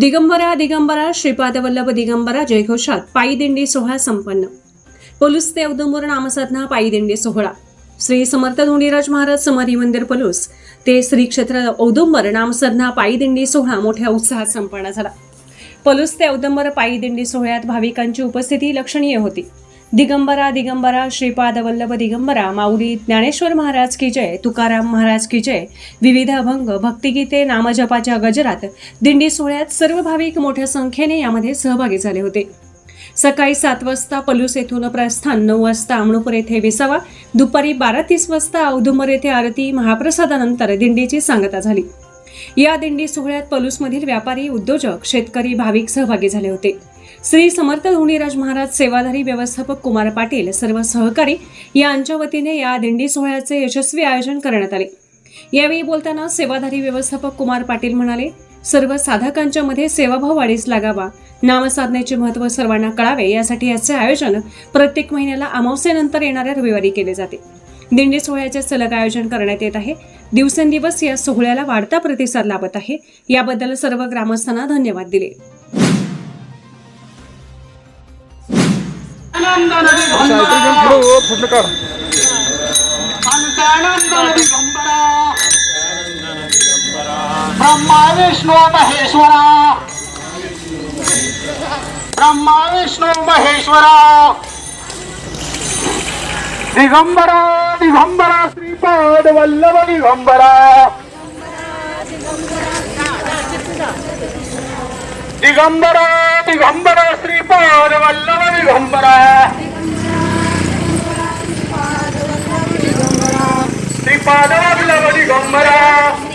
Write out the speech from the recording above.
दिगंबरा दिगंबरा श्रीपादवल्लभ दिगंबरा जयघोषात पायीदिंडी सोहळा संपन्न. पलूस ते औदंबर नामसाधना पायीदिंडी सोहळा. श्री समर्थ धोंडीराज महाराज समाधी मंदिर पलूस. ते श्री क्षेत्र औदुंबर नामसाधना पायीदिंडी सोहळा मोठ्या उत्साहात संपन्न झाला. पलूस ते औदंबर पायीदिंडी सोहळ्यात भाविकांची उपस्थिती लक्षणीय होती. दिगंबरा दिगंबरा श्रीपाद वल्लभ दिगंबरा माऊली ज्ञानेश्वर महाराज की जय तुकाराम महाराज की जय. विविध अभंग भक्तिगीते नामजपाच्या गजरात दिंडी सोहळ्यात सर्व भाविक मोठ्या संख्येने यामध्ये सहभागी झाले होते. सकाळी सात वाजता पलूस येथून प्रस्थान नऊ वाजता अमणूपूर येथे विसावा दुपारी बारा तीस वाजता औदुंबर येथे आरती महाप्रसादानंतर दिंडीची सांगता झाली. या दिंडी सोहळ्यात पलूसमधील व्यापारी उद्योजक शेतकरी भाविक सहभागी झाले होते. श्री समर्थ धोनीराज महाराज सेवाधारी व्यवस्थापक कुमार पाटील सर्व सहकारी यांच्या वतीने या दिंडी सोहळ्याचे यशस्वी आयोजन करण्यात आले. यावेळी बोलताना सेवाधारी व्यवस्थापक कुमार पाटील म्हणाले सर्व साधकांच्या मध्ये सेवाभाव वाढीस लागावा. नामसाधनेचे महत्त्व सर्वांना कळावे. यासाठी याचे आयोजन प्रत्येक महिन्याला अमावस्येनंतर येणाऱ्या रविवारी केले जाते. दिंडी सोहळ्याचे सलग आयोजन करण्यात येत आहे. दिवसेंदिवस या सोहळ्याला वाढता प्रतिसाद लाभत आहे. याबद्दल सर्व ग्रामस्थांना धन्यवाद दिले. పంచానందనది పంచానందనది గంబర. బ్రహ్మ విష్ణు మహేశ్వర. బ్రహ్మ విష్ణు మహేశ్వర. దిగంబర దిగంబర శ్రీపాద వల్లభ దిగంబర. దిగంబర దిగంబర శ్రీపాద వల్లభ దిగంబరా. श्रीपाद वल्लभ दिगंबरा श्रीपाद वल्लभ दिगंबरा